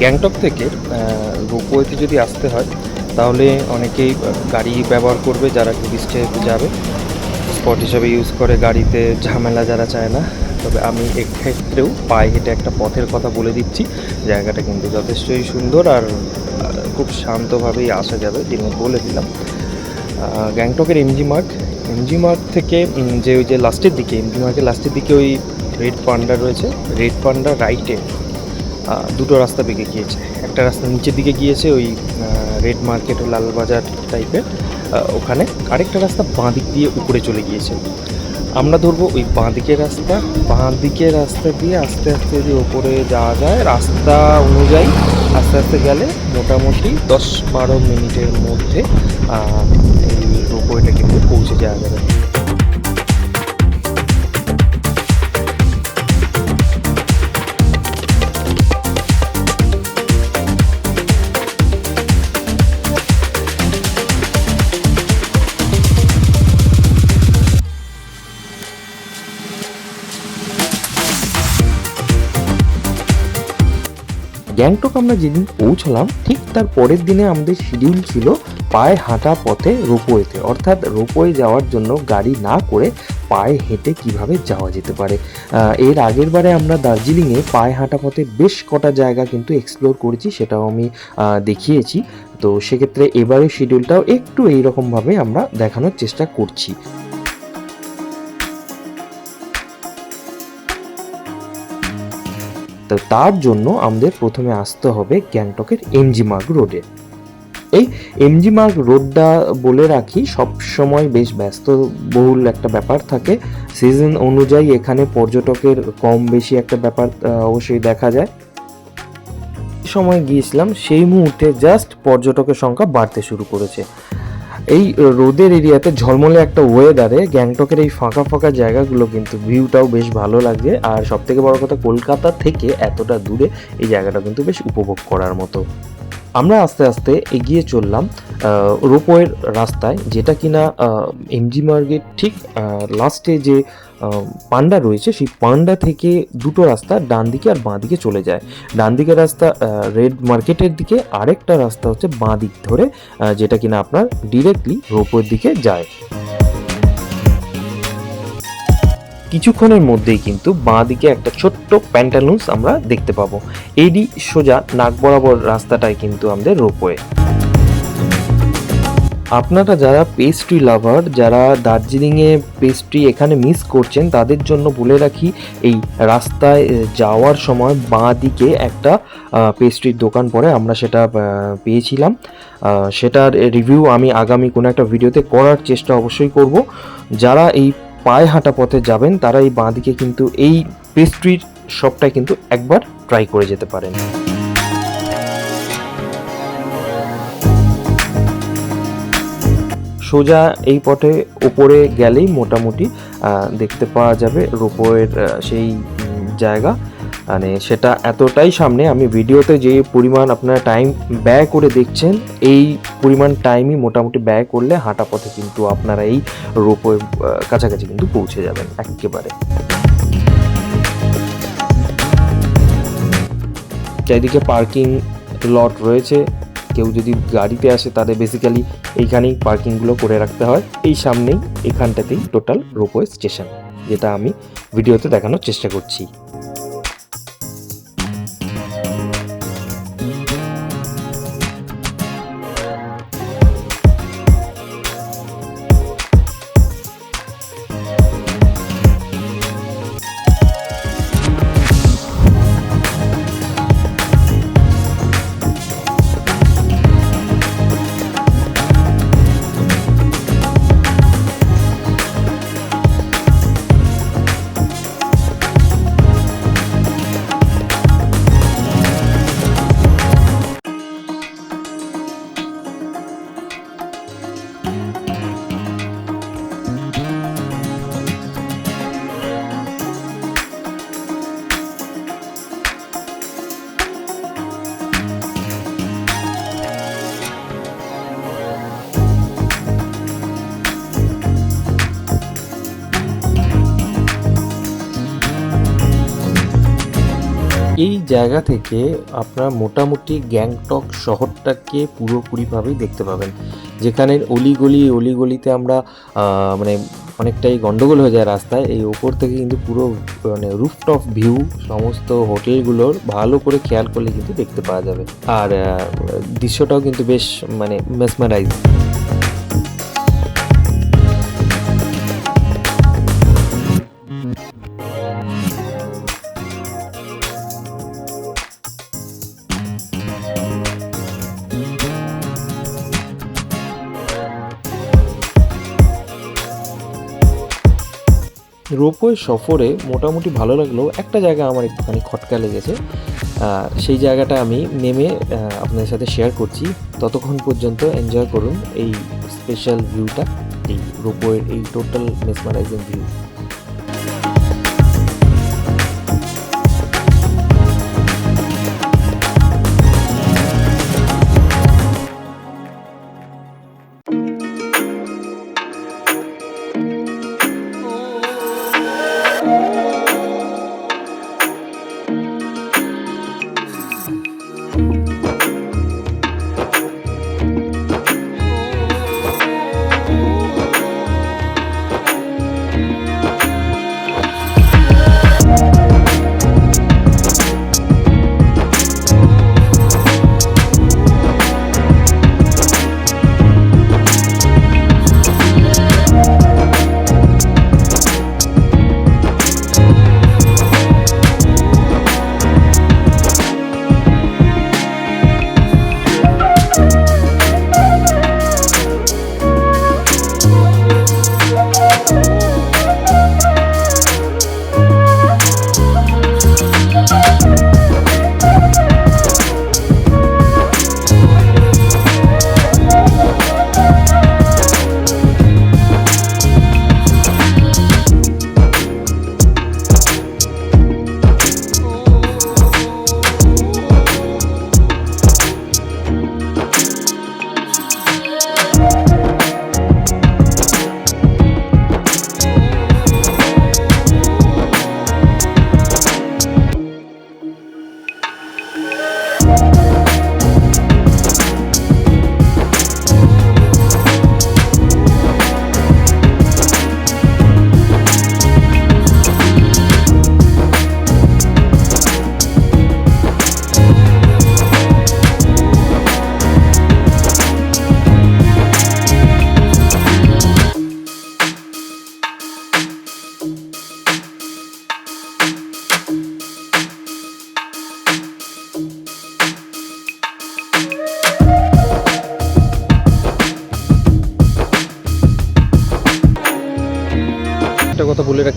গ্যাংটক থেকে রোপওয়েতে যদি আসতে হয়, তাহলে অনেকেই গাড়ি ব্যবহার করবে যারা টুরিস্টে যাবে। স্পট হিসাবে ইউজ করে গাড়িতে ঝামেলা যারা চায় না। তবে আমি এক্ষেত্রেও পায়ে হেঁটে একটা পথের কথা বলে দিচ্ছি। জায়গাটা কিন্তু যথেষ্টই সুন্দর আর খুব শান্তভাবেই আসা যাবে যিনি বলে দিলাম। গ্যাংটকের এমজি মার্গ এমজি মার্গ থেকে যে ওই যে লাস্টের দিকে এমজি মার্গের লাস্টের দিকে ওই রেড পান্ডা রয়েছে। রেড পান্ডা রাইটে দুটো রাস্তা বেঁকে গিয়েছে। একটা রাস্তা নিচের দিকে গিয়েছে, ওই রেড মার্কেট ও লালবাজার টাইপের ওখানে। আরেকটা রাস্তা বাঁ দিক দিয়ে উপরে চলে গিয়েছে। আমরা ধরবো ওই বাঁ দিকের রাস্তা। বাঁ দিকের রাস্তা দিয়ে আস্তে আস্তে যদি ওপরে যাওয়া যায়, রাস্তা অনুযায়ী আস্তে আস্তে গেলে মোটামুটি দশ বারো মিনিটের মধ্যে এই রোপওয়েটা কিন্তু পৌঁছে যাওয়া যাবে। গ্যাংটক আমরা যেদিন পৌঁছলাম, ঠিক তার পরের দিনে আমাদের শিডিউল ছিল পায়ে হাঁটা পথে রোপওয়েতে। অর্থাৎ রোপওয়ে যাওয়ার জন্য গাড়ি না করে পায়ে হেঁটে কীভাবে যাওয়া যেতে পারে? এর আগের বারে আমরা দার্জিলিংয়ে পায়ে হাঁটা পথে বেশ কটা জায়গা কিন্তু এক্সপ্লোর করেছি, সেটাও আমি দেখিয়েছি। তো সেক্ষেত্রে এবারের শিডিউলটাও একটু এইরকমভাবে আমরা দেখানোর চেষ্টা করছি। তো তার জন্য আমাদের প্রথমে আসতে হবে গ্যাংটকের এমজি মার্গ রোডে। এই এমজি মার্গ রোডটা বলে রাখি সব সময় বেশ ব্যস্তবহুল একটা ব্যাপার থাকে। সিজন অনুযায়ী এখানে পর্যটকের কম বেশি একটা ব্যাপার অবশ্যই দেখা যায়। সময় গিয়েছিলাম, সেই মুহূর্তে জাস্ট পর্যটকের সংখ্যা বাড়তে শুরু করেছে। এই রোদের এরিয়াতে ঝলমলে একটা ওয়েদারে গ্যাংটকের এই ফাঁকা ফাঁকা জায়গাগুলো কিন্তু ভিউটাও বেশ ভালো লাগছে। আর সব থেকে বড় কথা, কলকাতা থেকে এতটা দূরে এই জায়গাটা কিন্তু বেশ উপভোগ করার মতো। আমরা আস্তে আস্তে এগিয়ে চললাম রোপওয়ের রাস্তায়, যেটা কিনা এমজি মার্গের ঠিক লাস্টে যে পান্ডা রয়েছে, সেই পান্ডা থেকে দুটো রাস্তা ডান দিকে আর বাঁ দিকে চলে যায়। ডান দিকের রাস্তা রেড মার্কেটের দিকে, আরেকটা রাস্তা হচ্ছে বাঁ দিক ধরে যেটা কিনা আপনার ডিরেক্টলি রোপওয়ের দিকে যায়। কিছুক্ষণের মধ্যেই কিন্তু বাঁ দিকে একটা ছোট্ট প্যান্টালুন্স আমরা দেখতে পাবো। এডি সোজা নাক বরাবর রাস্তাটাই কিন্তু আমাদের রোপওয়ে আপনারা যারা পেস্ট্রি লাভার যারা দার্জিলিংয়ে পেস্ট্রি এখানে মিস করছেন, তাদের জন্য বলে রাখি, এই রাস্তায় যাওয়ার সময় বাঁ দিকে একটা পেস্ট্রির দোকান পড়ে আমরা সেটা পেয়েছিলাম। সেটার রিভিউ আমি আগামী কোনো একটা ভিডিওতে করার চেষ্টা অবশ্যই করব। যারা এই পায়ে হাঁটা পথে যাবেন তারা এই বাঁদিকে কিন্তু এই পেস্ট্রির সবটাই কিন্তু একবার ট্রাই করে যেতে পারেন। সোজা এই পথে ওপরে গেলেই মোটামুটি দেখতে পাওয়া যাবে রোপোয়ের সেই জায়গা। মানে সেটা এতটাই সামনে, আমি ভিডিওতে যে পরিমাণ আপনারা টাইম ব্যয় করে দেখছেন, এই পরিমাণ টাইমই মোটামুটি ব্যয় করলে হাঁটা পথে কিন্তু আপনারা এই রোপওয়ে কাছাকাছি কিন্তু পৌঁছে যাবেন একেবারে। চারিদিকে পার্কিং লট রয়েছে, কেউ যদি গাড়িতে আসে তাদের বেসিক্যালি এইখানেই পার্কিংগুলো করে রাখতে হয়, এই সামনেই এখানটাতেই টোটাল রোপওয়ে স্টেশন যেটা আমি ভিডিওতে দেখানোর চেষ্টা করছি। জায়গা থেকে আপনারা মোটামুটি গ্যাংটক শহরটাকে পুরোপুরিভাবেই দেখতে পাবেন। যেখানে অলিগলি, অলিগলিতে আমরা মানে অনেকটাই গন্ডগোল হয়ে যায় রাস্তায়। এই ওপর থেকে কিন্তু পুরো মানে রুফটপ ভিউ সমস্ত হোটেলগুলোর ভালো করে খেয়াল করলে কিন্তু দেখতে পাওয়া যাবে। আর দৃশ্যটাও কিন্তু বেশ মানে মেসমারাইজ রোপওয়ে সফরে মোটামুটি ভালো লাগলেও একটা জায়গা আমার একটুখানি খটকা লেগেছে। সেই জায়গাটা আমি নেমে আপনাদের সাথে শেয়ার করছি। ততক্ষণ পর্যন্ত এনজয় করুন এই স্পেশাল ভিউটা এই রোপওয়ের এই টোটাল মেসমারাইজিং ভিউ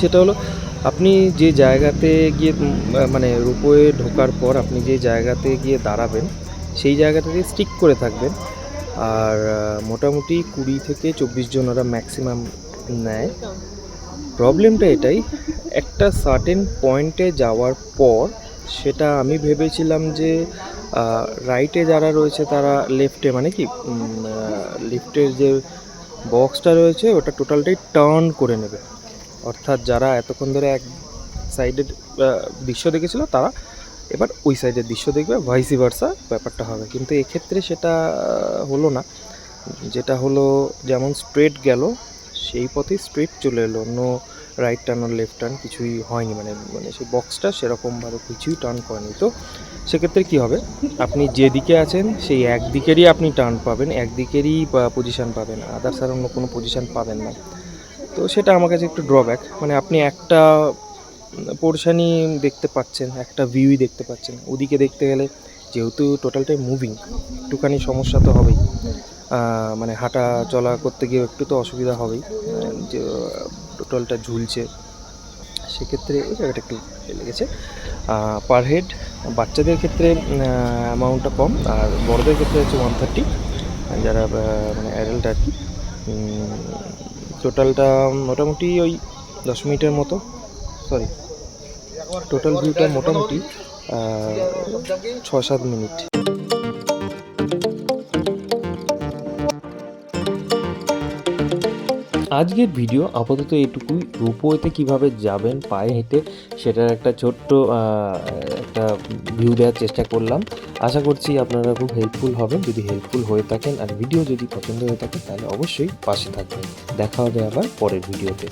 সেটা হলো আপনি যে জায়গাতে গিয়ে মানে রূপোয়ে ঢোকার পর আপনি যে জায়গাতে গিয়ে দাঁড়াবেন, সেই জায়গাটাতে স্টিক করে থাকবেন। আর মোটামুটি কুড়ি থেকে চব্বিশ জন ওরা ম্যাক্সিমাম নেয়। প্রবলেমটা এটাই, একটা সার্টেন পয়েন্টে যাওয়ার পর সেটা আমি ভেবেছিলাম যে রাইটে যারা রয়েছে তারা লেফটে মানে কি লিফটের যে বক্সটা রয়েছে ওটা টোটালটাই টার্ন করে নেবে। অর্থাৎ যারা এতক্ষণ ধরে এক সাইডের দৃশ্য দেখেছিল, তারা এবার ওই সাইডের দৃশ্য দেখবে ভাইসি ভার্সা ব্যাপারটা হবে। কিন্তু এক্ষেত্রে সেটা হলো না। যেটা হলো, যেমন স্ট্রেট গেল, সেই পথেই স্ট্রেট চলে এলো। নো রাইট টার্ন আর লেফট টার্ন কিছুই হয়নি মানে মানে সেই বক্সটা সেরকমভাবে কিছুই টার্ন করেনি। তো সেক্ষেত্রে কী হবে? আপনি যেদিকে আছেন, সেই একদিকেরই আপনি টার্ন পাবেন, একদিকেরই পজিশান পাবেন। আদার্স আর অন্য কোনো পজিশান পাবেন না। তো সেটা আমার কাছে একটু ড্রব্যাক মানে আপনি একটা পোর্শনই দেখতে পাচ্ছেন, একটা ভিউই দেখতে পাচ্ছেন। ওদিকে দেখতে গেলে যেহেতু টোটালটাই মুভিং একটুখানি সমস্যা তো হবেই। মানে হাঁটা চলা করতে গিয়ে একটু তো অসুবিধা হবেই। যে টোটালটা ঝুলছে। সেক্ষেত্রে ওই জায়গাটা একটু লেগেছে পার হেড বাচ্চাদের ক্ষেত্রে অ্যামাউন্টটা কম। আর বড়দের ক্ষেত্রে হচ্ছে ওয়ান থার্টি যারা মানে অ্যাডাল্ট আর কি। টোটালটা মোটামুটি ওই দশ মিনিটের মতো সরি টোটাল ভিউটা মোটামুটি ছ সাত মিনিট। আজকের ভিডিও আপাতত এটুকুই রোপওয়েতে কীভাবে যাবেন পায়ে হেঁটে, সেটার একটা ছোট্ট একটা ভিউ দেওয়ার চেষ্টা করলাম। আশা করছি আপনারা খুব হেল্পফুল হবেন। যদি হেল্পফুল হয়ে থাকেন আর ভিডিও যদি পছন্দ হয়ে থাকে, তাহলে অবশ্যই পাশে থাকবেন। দেখা হবে আবার পরের ভিডিওতে